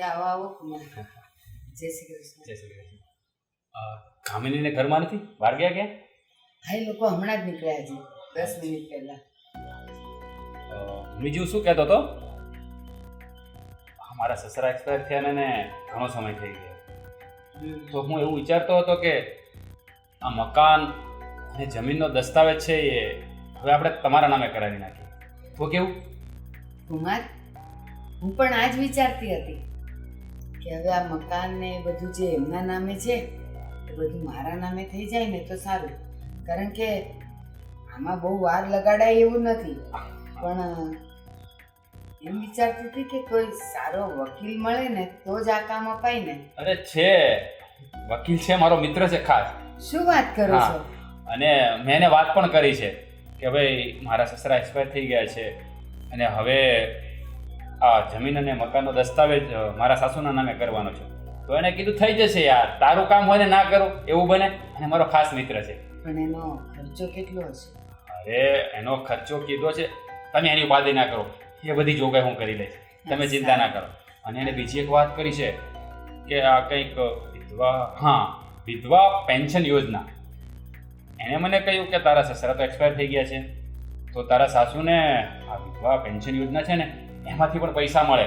આવો આવો જય શ્રી કૃષ્ણ. જય શ્રી કૃષ્ણ. કામિનીને ઘરમાં નથી? બહાર ગયા કે હા લોકો હમણાં જ નીકળ્યા છે. દસ મિનિટ પહેલા. બીજું શું કહેતો હતો? મારા સસરા એક્સપાયર થયા ને ઘણો સમય થઈ ગયો. તો હું એવું વિચારતો હતો કે આ મકાન અને જમીનનો દસ્તાવેજ છે એ હવે આપણે તમારા નામે કરાવી નાખીએ. તો કેવું? કુમાર હું પણ આ જ વિચારતી હતી. કે હવે આ મકાન ને બધું જે એમના નામે છે એ બધું મારા નામે થઈ જાય ને તો સારું. કારણ કે આમાં બહુ વાર લગાડાય એવું નથી. પણ એમ વિચારતી હતી કે કોઈ સારો વકીલ મળે ને તો જ આ કામ અપાય ને. અરે છે. વકીલ છે મારો મિત્ર છે ખાસ. શું વાત કરો છો? અને મેં એને વાત પણ કરી છે કે ભાઈ મારા સસરા એક્સપાયર થઈ ગયા છે. અને હવે આ જમીન અને મકાનનો દસ્તાવેજ મારા સાસુના નામે કરવાનો છે. તો એને કીધું થઈ જશે યાર. તારું કામ હોય ને ના કરો. એવું બને અને મારો ખાસ મિત્ર છે. પણ એનો ખર્ચો કેટલો હશે? અરે એનો ખર્ચો કીધો છે તમે એની ઉપાધિ ના કરો. એ બધી જોગાઈ હું કરી લઈશ. તમે ચિંતા ના કરો. અને એને બીજી એક વાત કરી છે કે આ કંઈક વિધવા હા વિધવા પેન્શન યોજના. એને મને કહ્યું કે તારા સસરા તો એક્સપાયર થઈ ગયા છે. તો તારા સાસુને આ વિધવા પેન્શન યોજના છે ને એમાંથી પણ પૈસા મળે.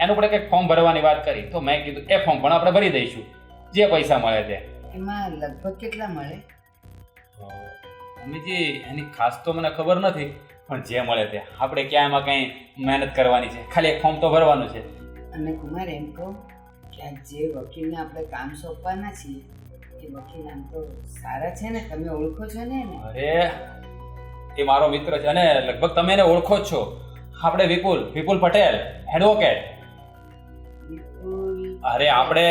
એનું પણ કંઈક ફોર્મ ભરવાની વાત કરી. તો મેં કીધું એ ફોર્મ પણ આપણે ભરી દઈશું. જે પૈસા મળે તે. એમાં લગભગ કેટલા મળે? મમ્મીજી એની ખાસ તો મને ખબર નથી પણ જે મળે તે. આપણે ક્યાં એમાં કંઈ મહેનત કરવાની છે? ખાલી એક ફોર્મ તો ભરવાનું છે. અને કુમાર એમ કહો કે આ જે વકીલને આપણે કામ સોંપવાના છીએ એ વકીલ આમ તો સારા છે ને? તમે ઓળખો છો ને અરે એ મારો મિત્ર છે અને લગભગ તમે એને ઓળખો જ છો. આપણે વિપુલ વિપુલ પટેલ એડવોકેટ અરે આપણે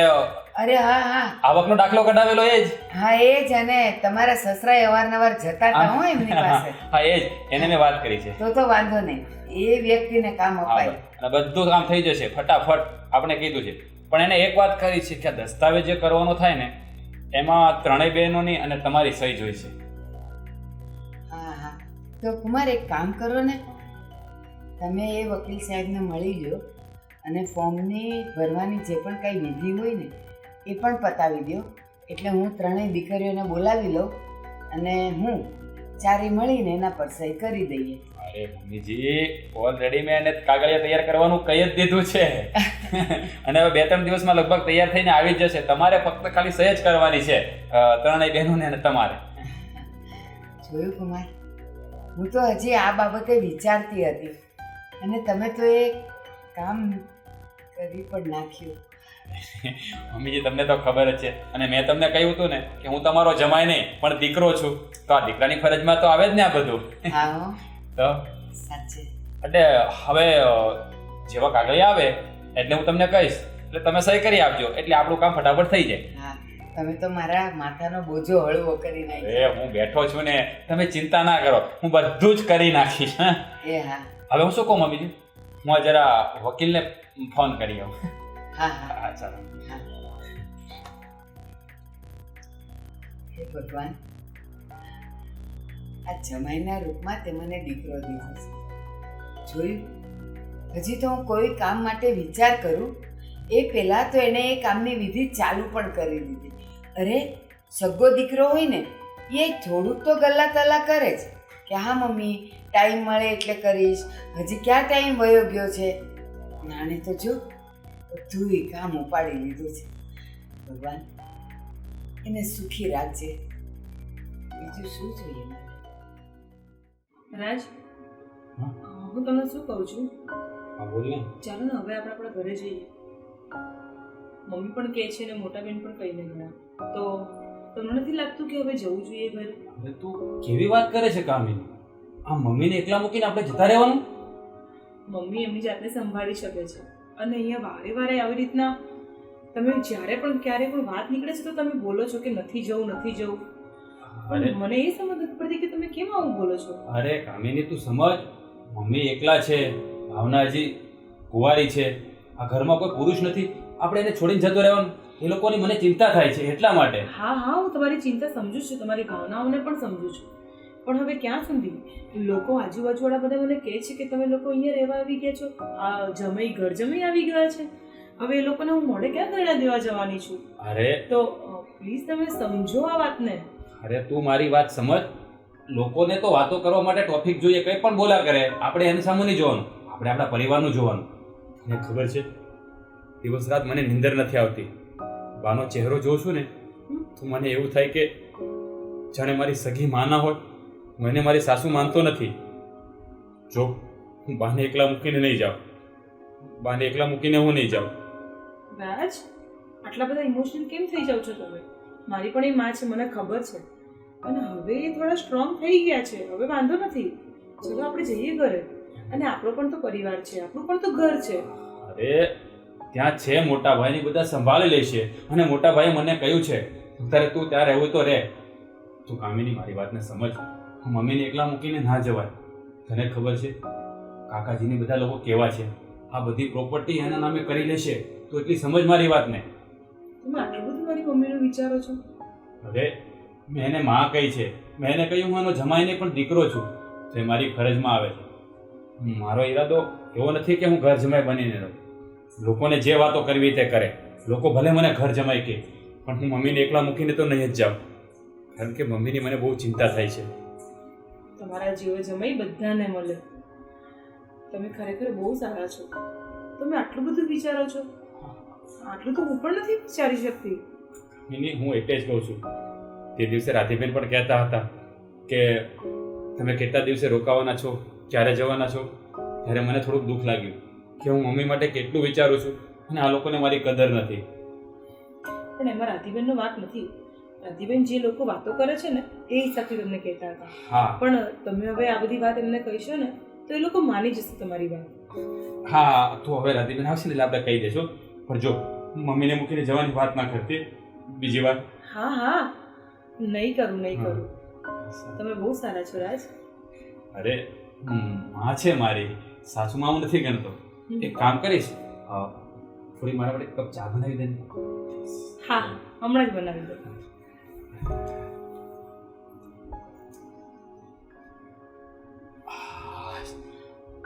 અરે હા હા. આવકનો દાખલો કઢાવેલો એ જ. હા એ જ અને તમારા સસરા અવારનવાર જતા હતા હો એમની પાસે. હા એ જ. એને મેં વાત કરી છે. તો તો વાંધો નહીં. એ વ્યક્તિને કામ અપાય. અને બધું કામ થઈ જશે ફટાફટ આપણે કીધું છે. પણ એને એક વાત કરી છે કે દસ્તાવેજ જે કરવાનો થાય ને એમાં ત્રણેય બહેનોની અને તમારી સહી જોઈશે. હા હા. તો કુમાર એક કામ કરો ને. તમે એ વકીલ સાહેબને મળી લો અને ફોર્મની ભરવાની જે પણ કાંઈ વિધિ હોય ને એ પણ પતાવી દો. એટલે હું ત્રણેય દીકરીઓને બોલાવી લઉં અને હું ચારે મળીને એના પર સહી કરી દઈએ. અરે મમ્મીજી ઓલરેડી મેં એને કાગળિયા તૈયાર કરવાનું કહી જ દીધું છે. અને હવે બે ત્રણ દિવસમાં લગભગ તૈયાર થઈને આવી જ જશે. તમારે ફક્ત ખાલી સહી જ કરવાની છે ત્રણેય બહેનોને અને તમારે. જોયું કુમાર હું તો હજી આ બાબતે વિચારતી હતી. અને તમે તો એ કામ કરી પણ નાખ્યું. મમ્મીજી તમને તો ખબર જ છે. અને મેં તમને કહ્યું હતું ને કે હું તમારો જમાય નહીં પણ દીકરો છું. તો આ દીકરાની ફરજમાં તો આવે જ ને આ બધું. તો? સાચે. એટલે હવે જેવા કાગળ આવે એટલે હું તમને કહીશ. એટલે તમે સહી કરી આપજો. એટલે આપણું કામ ફટાફટ થઈ જાય. તમે તો મારા માથાનો બોજો હળવો કરી નાખ્યો. એ હું બેઠો છું ને. તમે ચિંતા ના કરો. હું બધું જ કરી નાખીશ હા. એ હા. હવે હું શું કહું મમ્મીજી? હું જરા વકીલને ફોન કરી આવું. હા હા. હા ચાલો. હે. ભગવાન આ જમાઈના રૂપમાં તે મને દીકરો દીધો છે જોયું? હજી તો હું કોઈ કામ માટે વિચાર કરું એ પહેલાં તો એણે એ કામની વિધિ ચાલુ પણ કરી દીધી. અરે સગ્ગો દીકરો હોય ને એ થોડુંક તો ગલ્લા તલ્લા કરે જ. કે હા મમ્મી ટાઈમ મળે એટલે કરીશ. હજી ક્યાં ટાઈમ વયો ગયો છે? નાણે તો જો બધું કામ ઉપાડી લીધું છે. ભગવાન એને સુખી રાખજે. બીજું શું જોઈએ? રાજ હું? તમને શું કહું છું? હા બોલ ચાલો ને હવે આપણે આપણા ઘરે જઈએ. મમ્મી પણ કહે છે ને મોટા બેન પણ કહીને ગયા તો તમને નથી લાગતું કે હવે જવું જોઈએ ઘરે? તું કેવી વાત કરે છે કામિની? આ મમ્મીને એકલા મૂકીને આપણે જતા રહેવાનું? મમ્મી એમની જાતને સંભાળી શકે છે. અને અહીંયા વારે વારે આવી રીતના તમે જ્યારે પણ ક્યારે પણ વાત નીકળે છે તો તમે બોલો છો કે નથી જવું નથી જવું? અને મને એ સમજ પડતી કે તમે કેમ આવું બોલો છો? અરે કામિની તું સમજ. મમ્મી એકલા છે ભાવનાજી કુવારી કુંવારી છે. આ ઘરમાં કોઈ પુરુષ નથી. આપણે એને છોડીને જતો રહેવાનું. એ લોકોની મને ચિંતા થાય છે એટલા માટે. હા હા હું તમારી ચિંતા સમજુ છું. તમારી ભાવનાઓને પણ સમજુ છું. પણ હવે ક્યાં સુધી? લોકો આજુબાજુવાળા બધા મને કહે છે કે તમે લોકો અહીંયા રહેવા આવી ગયા છો. આ જમાઈ ઘર જમાઈ આવી ગયા છે. હવે એ લોકોને હું મોડે ક્યાં ઘરેણા દેવા જવાની છું? અરે. તો પ્લીઝ તમે સમજો આ વાતને. અરે તું મારી વાત સમજ. લોકોને તો વાતો કરવા માટે ટોપિક જોઈએ કંઈ પણ બોલા કરે. આપણે એની સામે નહીં જોવાનું. આપણે આપણા પરિવારનું જોવાનું. મને ખબર છે દિવસ રાત મને નિંદર નથી આવતી. બાનો ચહેરો જોઉં છું ને તો મને એવું થાય કે જાણે મારી સગી માના હોય. એને મારી સાસુ માનતો નથી. જો હું બાને એકલા મૂકીને નહીં જાઉં બાને એકલા મૂકીને હું નહીં જાઉં. રાજ આટલા બધા ઇમોશનલ કેમ થઈ જાવ છો તમે? મારી પણ એ માં છે મને ખબર છે. અને હવે એ થોડા સ્ટ્રોંગ થઈ ગયા છે હવે વાંધો નથી. ચલો આપણે જઈએ ઘરે. અને આપણો પણ તો પરિવાર છે આપણું પણ તો ઘર છે. અરે ત્યાં છે મોટા ભાઈની બધા સંભાળી લેશે. અને મોટા ભાઈ મને કહ્યું છે તારે તું ત્યાં રહેવું તો રહે. તું કામિની મારી વાતને સમજ. મમ્મીને એકલા મૂકીને ના જવાય. તને ખબર છે કાકાજીની બધા લોકો કેવા છે. આ બધી પ્રોપર્ટી એના નામે કરી લેશે તો એટલી સમજ મારી વાતને. તમે આટલું બધું મારી મમ્મીનું વિચારો છો? અરે મેં એને માં કહી છે. મેં એને કહ્યું હું એનો જમાઈને પણ દીકરો છું તે મારી ફરજમાં આવે છે. મારો ઈરાદો એવો નથી કે હું ઘર જમાઈ બનીને રહું. લોકોને જે વાતો કરવી તે કરે. લોકો ભલે મને ઘર જમાઈ કે પણ હું મમ્મીને એકલા મૂકીને તો નહીં જ જાઉં. કારણ કે મમ્મીની મને બહુ ચિંતા થાય છે. તમારા જીવો જમાઈ બધાને મળે. તમે ખરેખર બહુ સારા છો. તમે આટલું બધું વિચારો છો? આટલું તો હું પણ નથી વિચારી શકતી. એની હું એટલે જ કહું છું. તે દિવસે રાધીબેન પણ કહેતા હતા કે તમે કેટલા દિવસે રોકાવાના છો ક્યારે જવાના છો? ત્યારે મને થોડુંક દુઃખ લાગ્યું કે હું મમ્મી માટે કેટલું વિચારું છું અને આ લોકોને મારી કદર નથી. પણ એમાં રાધીબેનનો વાત નથી. રાધીબેન જે લોકો વાતો કરે છે ને એ હિસાબથી તમને કહેતા હતા. હા. પણ તમે હવે આ બધી વાત એમને કહીશો ને તો એ લોકો માની જશે તમારી વાત. હા તો હવે રાધીબેન આવશે એટલે આપણે કહી દેજો. પણ જો મમ્મીને મૂકીને જવાની વાત ના કરતી બીજી વાર. હા હા. નહીં કરું નહીં કરું. તમે બહુ સારા છો રાજ. અરે માં છે મારી. સાસુમાં હું નથી ગણતો. એક કામ કરીશ થોડી મારા માટે કપ ચા બનાવી દે. હા હમણાં જ બનાવી દો.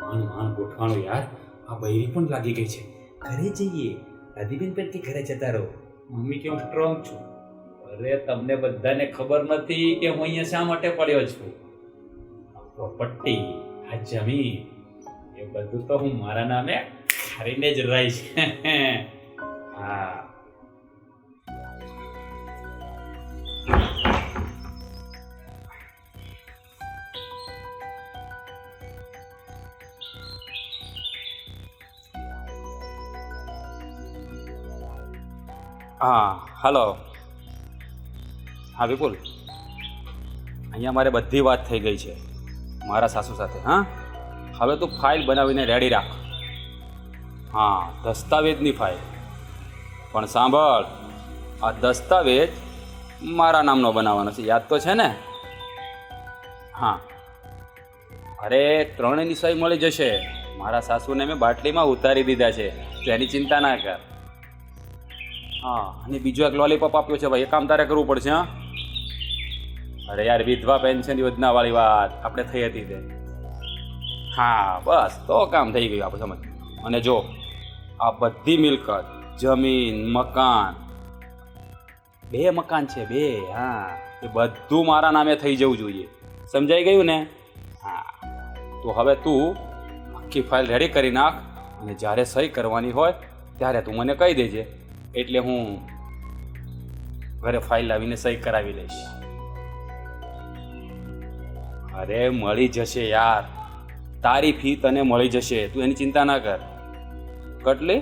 માન માન ગોઠવાનું યાર. આ બૈરી પણ લાગી ગઈ છે. ઘરે જઈએ. દાદીબેન પેટથી ઘરે જતા રહો. મમ્મી કે સ્ટ્રોંગ છું? અરે, તમને બધાને ખબર નથી કે હું અહીંયા શા માટે પડ્યો છું. પ્રોપર્ટી આ જમીન, એ બધું તો હું મારા નામે હારીને જ રહીશ હા. હા હલો હા, વિપુલ. અહીંયા મારે બધી વાત થઈ ગઈ છે, મારા સાસુ સાથે, હા? હવે તું ફાઇલ બનાવીને રેડી રાખ. હા, દસ્તાવેજની ફાઇલ. પણ સાંભળ, આ દસ્તાવેજ મારા નામનો બનાવવાનો છે, યાદ તો છે ને? હા. અરે, ત્રણેયની સહી મળી જશે. મારા સાસુને મેં બાટલીમાં ઉતારી દીધા છે તેની ચિંતા ના કર. હા, અને બીજો એક લોલીપોપ આપ્યો છે ભાઈ. એ કામ તારે કરવું પડશે, હા? અરે યાર, વિધવા પેન્શન યોજના વાળી વાત. આપણે થઈ હતી તે. હા, બસ, તો કામ થઈ ગયું આપણે, સમજ. અને જો, આ બધી મિલકત, જમીન, મકાન, બે મકાન છે, બે, હા. એ બધું મારા નામે થઈ જવું જોઈએ. સમજાઈ ગયું ને? હા. તો હવે તું આખી ફાઇલ રેડી કરી નાખ અને જ્યારે સહી કરવાની હોય, ત્યારે તું મને કહી દેજે. એટલે હું ઘરે ફાઇલ લાવીને સહી કરાવી લઈશ. અરે, મળી જશે યાર. તારી ફી તને મળી જશે. તું એની ચિંતા ના કર. કેટલી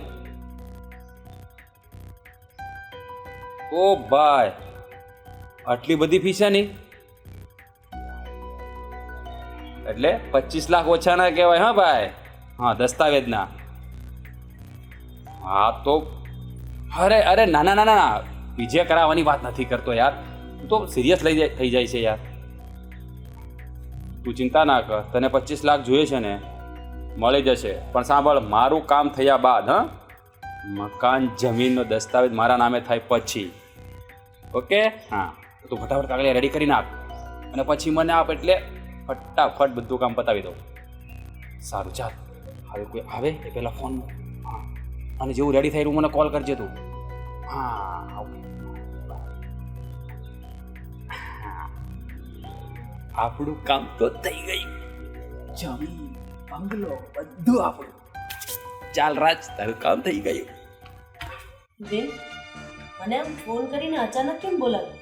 ઓ ભાઈ, આટલી બધી ફી છે નહીં એટલે પચીસ લાખ ઓછા ના કહેવાય, હા ભાઈ? હા, દસ્તાવેજના. હા, તો અરે અરે ના ના ના ના બીજે કરાવવાની વાત નથી કરતો યાર. તું તો સિરિયસ લઈ જાય થઈ જાય છે યાર. તું ચિંતા ના કર. તને પચીસ લાખ જોઈએ છે ને મળી જશે. પણ સાંભળ મારું કામ થયા બાદ હા મકાન જમીનનો દસ્તાવેજ મારા નામે થાય પછી. ઓકે? હા. તું ફટાફટ કાગળિયા રેડી કરી નાખ. અને પછી મને આપ એટલે ફટાફટ બધું કામ પતાવી દઉં. સારું ચાલ. હવે કોઈ આવે એ પહેલાં ફોન હા અને જેવું રેડી થાય મને કોલ કરજે તું. હા ઓકે આપણું કામ તો થઈ ગયું. જમીન બંગલો બધું આપણું. ચાલ રાજ તારું કામ થઈ ગયું. બેન મને આમ ફોન કરીને અચાનક કેમ બોલાવ્યો?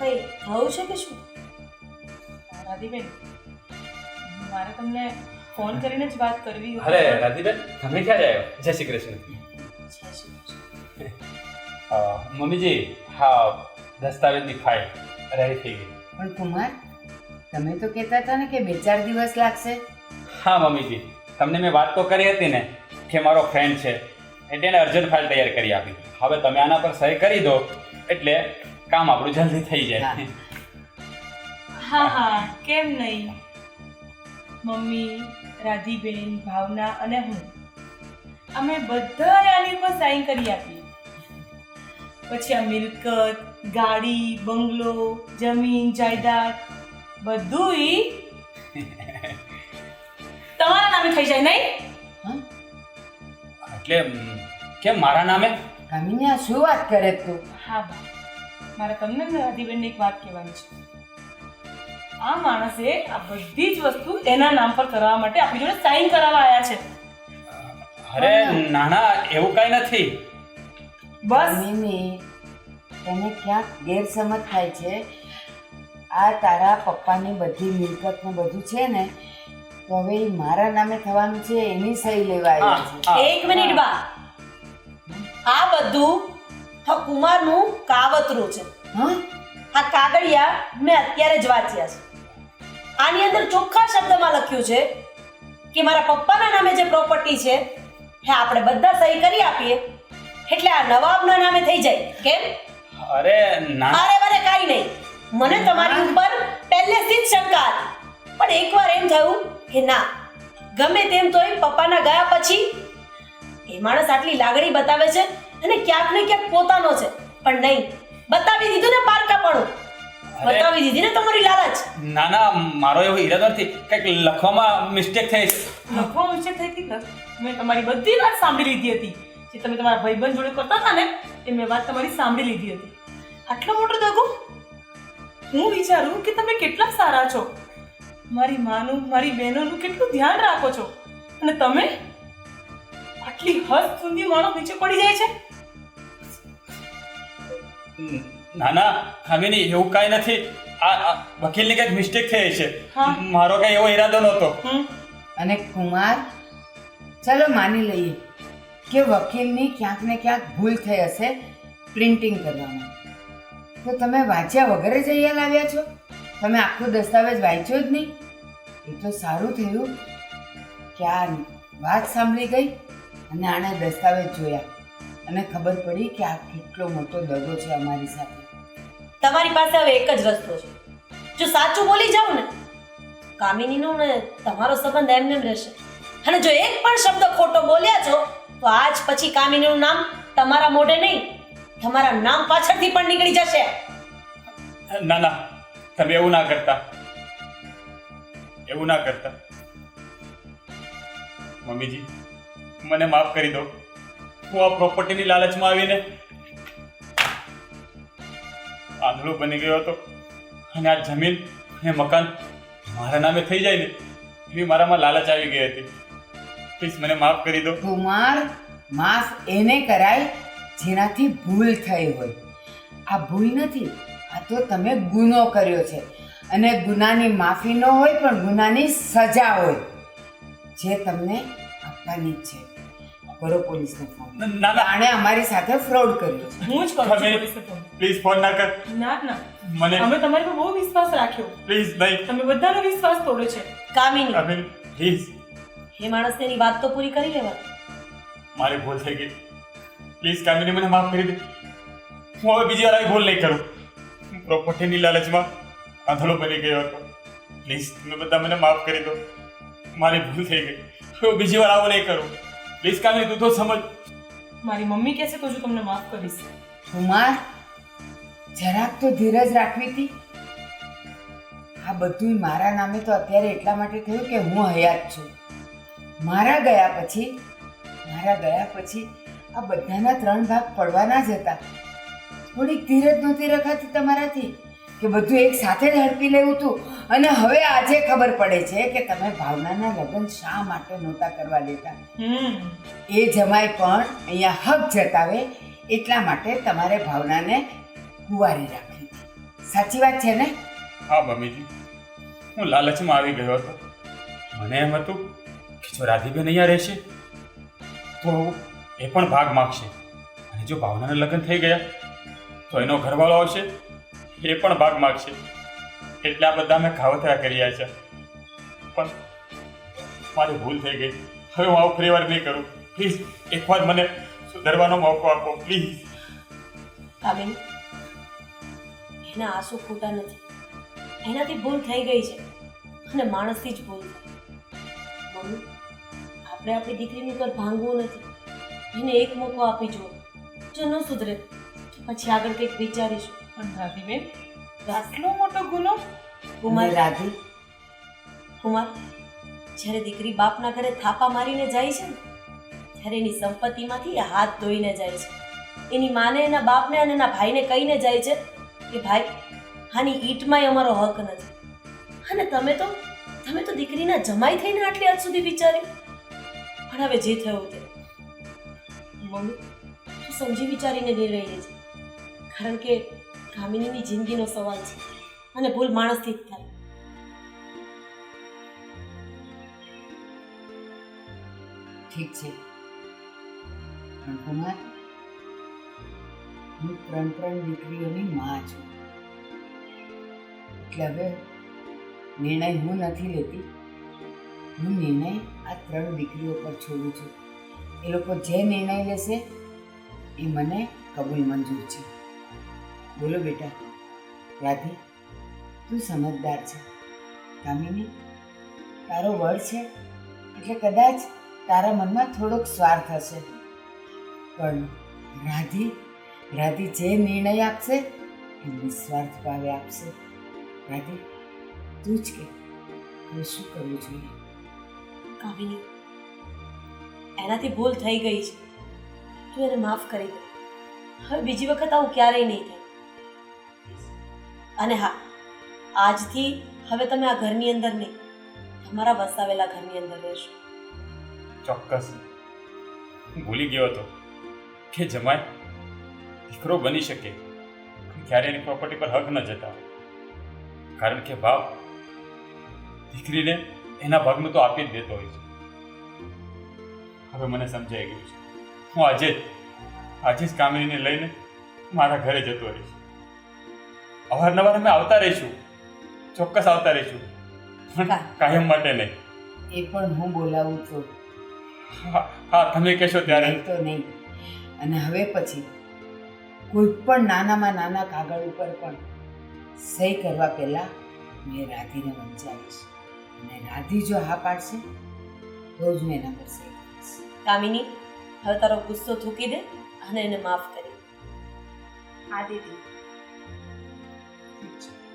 કઈ થયું છે કે શું? રાધીબેન મારે તમને ફોન કરીને જ વાત કરવી. અરે રાધીબેન તમે ક્યારે આવ્યો જય શ્રી કૃષ્ણ. જય શ્રી કૃષ્ણ. અ, મમ્મીજી હા દસ્તાવેજની ફાઇલ રેડી થઈ ગઈ. પણ કુમાર તમે તો કહેતા હતા ને કે બે ચાર દિવસ લાગશે. હા મમ્મીજી તમને મેં વાત તો કરી હતી ને કે મારો ફ્રેન્ડ છે એટલે એને અર્જન્ટ ફાઇલ તૈયાર કરી આપી. હવે તમે આના પર સહી કરી દો એટલે કામ આપણું જલ્દી થઈ જાય. હા. હા કેમ નહીં? મમ્મી રાધીબેન ભાવના અને હું. અમે બધાએ આની પર સાઈન કરી આપી. પછી આ મિલકત ગાડી બંગલો જમીન જાયદાદ બધું ઈ તમારા નામે થઈ જાય નહીં? એટલે કેમ મારા નામે? કામિની આ શું વાત કરે તું હા બા. મારે તમને ને રાધીબેનને એક વાત કહેવાની છે. આ માણસે આ બધી જ વસ્તુ એના નામ પર કરવા માટે આપણી જોડે સાઈન કરાવવા આવ્યા છે. અરે નાના એવું કઈ નથી. બસ. કામિની તને ક્યાંક ગેરસમજ થાય છે. આ તારા પપ્પાની બધી મિલકત બધું છે ને તો હવે એ મારા નામે થવાનું છે એની સહી લેવા આવ્યા છે. એક મિનિટ બા. આ બધું હા કુમારનું કાવતરું છે. હા? આ કાગળિયા મેં અત્યારે જ વાંચ્યા છે. આની અંદર ચોખ્ખા શબ્દમાં લખ્યું છે કે મારા પપ્પાના નામે જે પ્રોપર્ટી છે હે આપણે બધા સહી કરી આપીએ. એટલે આ નવાબના નામે થઈ જાય. કેમ? અરે ના. અરે વરે કાંઈ નહીં. મને તમારી ઉપર પહેલેથી જ શંકા હતી. પણ એકવાર એમ થયું કે ના ગમે તેમ તોય પપ્પાના ગયા પછી એ માણસ આટલી લાગણી બતાવે છે અને ક્યાંક ને ક્યાંક પોતાનો છે. પણ નહીં બતાવી દીધું ને પારકાપણું. બતાવી દીધી ને તમારી લાલચ. ના ના મારો એવો ઈરાદો નથી. કંઈક લખવામાં મિસ્ટેક થઈ લખવામાં લખવા વિશે થઈ હતી? ને મેં તમારી બધી વાત સાંભળી લીધી હતી. જે તમે તમારા ભાઈબંધ જોડે કરતા હતા ને એ મેં વાત તમારી સાંભળી લીધી હતી. આટલો મોટો દગો? હું વિચારું કે તમે કેટલા સારા છો. મારી માનું મારી બહેનોનું કેટલું ધ્યાન રાખો છો. અને તમે? આટલી હદ સુધી માણસ નીચે પડી જાય છે. ના ના ખામીની એવું કાંઈ નથી. આ આ વકીલની કંઈક મિસ્ટેક થઈ છે. હા. મારો કંઈ એવો ઈરાદો નહોતો. અને કુમાર ચલો માની લઈએ કે વકીલની ક્યાંક ને ક્યાંક ભૂલ થઈ હશે પ્રિન્ટિંગ કરવામાં. તો તમે વાંચ્યા વગર જ અહીંયા લાવ્યા છો? તમે આખો દસ્તાવેજ વાંચ્યો જ નહીં? એ તો સારું થયું કે આ વાત સાંભળી ગઈ અને આણે દસ્તાવેજ જોયા. અને ખબર પડી કે આ કેટલો મોટો દગો છે અમારી સાથે. તમારી પાસે હવે એક જ રસ્તો છે. જો સાચું બોલી જાવ ને, કામિનીનો ને તમારો સંબંધ એમને રહેશે. અને જો એક પણ શબ્દ ખોટો બોલ્યા છો, તો આજ પછી કામિનીનું નામ તમારા મોઢે નહીં તમારા નામ પાછળથી પણ નીકળી જશે. ના ના તમે એવું ના કરતા. એવું ના કરતા. મમ્મીજી મને માફ કરી દો. હું આ પ્રોપર્ટીની લાલચમાં આવીને આંધળો બની ગયો હતો અને આ જમીન અને મકાન મારા નામે થઈ જાય ને એવી મારામાં લાલચ આવી ગઈ હતી. પ્લીઝ મને માફ કરી દો. કુમાર માફ એને કરાય. જેનાથી ભૂલ થઈ હોય. આ ભૂલ નથી આ તો તમે ગુનો કર્યો છે. અને ગુનાની માફી ન હોય પણ ગુનાની સજા હોય. જે તમને આપવાની છે. કરો પોલીસને ફોન ના ના આણે અમારી સાથે ફ્રોડ કર્યો છે. હું જ કરું છું પોલીસને ફોન પ્લીઝ ફોન ના કર. ના ના. મને અમે તમારી પર બહુ વિશ્વાસ રાખ્યો. પ્લીઝ નહીં. તમે બધાનો વિશ્વાસ તોડ્યો છે. કામિની. અભિન પ્લીઝ એ માણસની વાત તો પૂરી કરી લેવા મારી ભૂલ થઈ ગઈ. પ્લીઝ કામિની મને માફ કરી દે. હું હવે બીજી વાર આવી ભૂલ નહીં કરું. પ્રોપર્ટીની લાલચમાં આંધળો બની ગયો હતો. પ્લીઝ તમે બધા મને માફ કરી દો. મારી ભૂલ થઈ ગઈ. હું બીજી વાર આવું નહીં કરું. પ્લીઝ કામિની તું તો સમજ. મારી મમ્મી કહેશે તો હું તમને માફ કરીશ. કુમાર જરાક તો ધીરજ રાખવી હતી. આ બધું મારા નામે તો અત્યારે એટલા માટે થયું કે હું હયાત છું. મારા ગયા પછી મારા ગયા પછી આ બધાના ત્રણ ભાગ પડવાના જ હતા થોડીક ધીરજ નહોતી રખાતી તમારાથી કે બધું એક સાથે જ હડપી લેવું હતું અને હવે આજે ખબર પડે છે કે તમે ભાવનાના લગ્ન શા માટે નહોતા કરવા દેતા. હમ. એ જમાઈ પણ અહીંયા હક જતાવે એટલા માટે તમારે ભાવનાને કુંવારી રાખી સાચી વાત છે ને? હા મમ્મીજી હું લાલચમાં આવી ગયો હતો. મને એમ હતું કે જો રાધીબેન અહીંયા રહેશે તો એ પણ ભાગ માગશે. અને જો ભાવનાના લગ્ન થઈ ગયા, તો એનો ઘરવાળો આવશે, એ પણ ભાગ માગશે. એટલે આ બધા મેં ખાવતરા કર્યા છે. પણ મારી ભૂલ થઈ ગઈ. હવે હું આવું ફરી વાર નહીં કરું. પ્લીઝ એકવાર મને સુધારવાનો મોકો આપો પ્લીઝ કાબેન એના આંસુ ખોટા નથી. એનાથી ભૂલ થઈ ગઈ છે. અને માણસથી જ ભૂલ મમ્મી, આપણે આપણી દીકરીની ઘર ભાંગવું નથી. એને એક મોકો આપી જુઓ જો ન સુધરે પછી આગળ કંઈક વિચારીશું. પણ રાધીબેન આટલો મોટો ગુનો? કુમાર. રાધી? કુમાર જ્યારે દીકરી બાપના ઘરે થાપા મારીને જાય છે ને ત્યારે એની સંપત્તિમાંથી હાથ ધોઈને જાય છે. એની માને એના બાપને અને એના ભાઈને કહીને જાય છે કે ભાઈ આની ઈંટમાંય અમારો હક નથી. અને તમે તો તમે તો દીકરીના જમાઈ થઈને આટલી હદ સુધી વિચાર્યું. પણ હવે જે થયું તે મમ્મી સમજી વિચારીને નિર્ણય છે કારણ કે કામિનીની જિંદગીનો સવાલ છે અને ભૂલ માણસથી જ થાય. ઠીક છે. પણ કુમાર, હું ત્રણ ત્રણ દીકરીઓની મા છું. એટલે હવે નિર્ણય હું નથી લેતી. હું નિર્ણય આ ત્રણ દીકરીઓ પર છોડું છું. એ લોકો જે નિર્ણય લેશે એ મને કબૂલ મંજૂર છે. બોલો બેટા, રાધે, તું સમજદાર છે. કામિની, તારો વડ છે એટલે કદાચ તારા મનમાં થોડોક સ્વાર્થ હશે. પણ રાધી રાધી જે નિર્ણય આપશે એ નિસ્વાર્થ ભાવે આપશે. રાધી, તું જ કે હવે શું કરવું જોઈએ? કામિની એનાથી ભૂલ થઈ ગઈ છે. તું એને માફ કરી દે. હવે બીજી વખત આવું ક્યારેય નહીં થાય. અને હા, આજથી હવે તમે આ ઘરની અંદર નહીં. તમારા વસાવેલા ઘરની અંદર રહેશો ચોક્કસ. ભૂલી ગયો હતો કે જમાય દીકરો બની શકે ક્યારે એની પ્રોપર્ટી પર હક ન જતા. કારણ કે ભાવ દીકરીને એના ભાગનું તો આપી જ દેતો હોય છે. હવે મને સમજાઈ ગયું છે. હું આજે જ આજે જ કામિનીને લઈને મારા ઘરે જતો રહીશ. અવારનવાર અમે આવતા રહીશું ચોક્કસ આવતા રહીશું પણ કાયમ માટે નહીં. એ પણ હું બોલાવું છું હા તમે કહેશો ત્યારે. તો નહીં. અને હવે પછી કોઈ પણ નાનામાં નાના કાગળ ઉપર પણ સહી કરવા પહેલાં મેં રાધીને વંચાવીશ અને રાધી જો હા પાડશે તો જ મેં એના પર સહી કામિની હવે તારો ગુસ્સો થૂકી દે અને એને માફ કરી હા દીદી.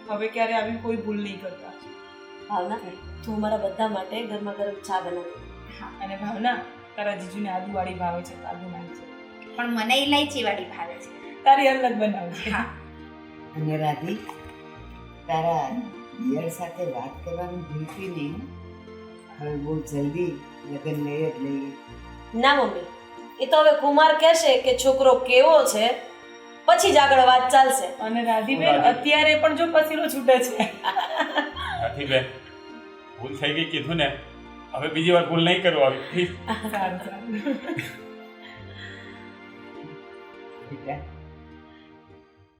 હવે ક્યારે આવી કોઈ ભૂલ નહીં કરતા. ભાવના તું અમારા બધા માટે ગરમા ગરમ ચા બનાવી. હા અને ભાવના તારા જીજુને આદુવાળી ભાવે છે તો આદુ નાખજે. પણ મને ઇલાયચી વાળી ભાવે છે. તારી અલગ બનાવજે. હા. અને રાધી તારા દિયર સાથે વાત કરવાનું ભૂલતી નહીં. હવે બહુ જલ્દી લગ્ન લઈ જ લઈએ. ના મમ્મી એ તો હવે કુમાર કહેશે કે છોકરો કેવો છે પછી જ આગળ વાત ચાલશે. અને રાધીબેન અત્યારે પણ જો પસીનો છૂટે છે. રાધીબેન ભૂલ થઈ ગઈ કીધું ને હવે બીજી વાર ભૂલ નહીં કરું આવી. પ્લીઝ સારું. સારું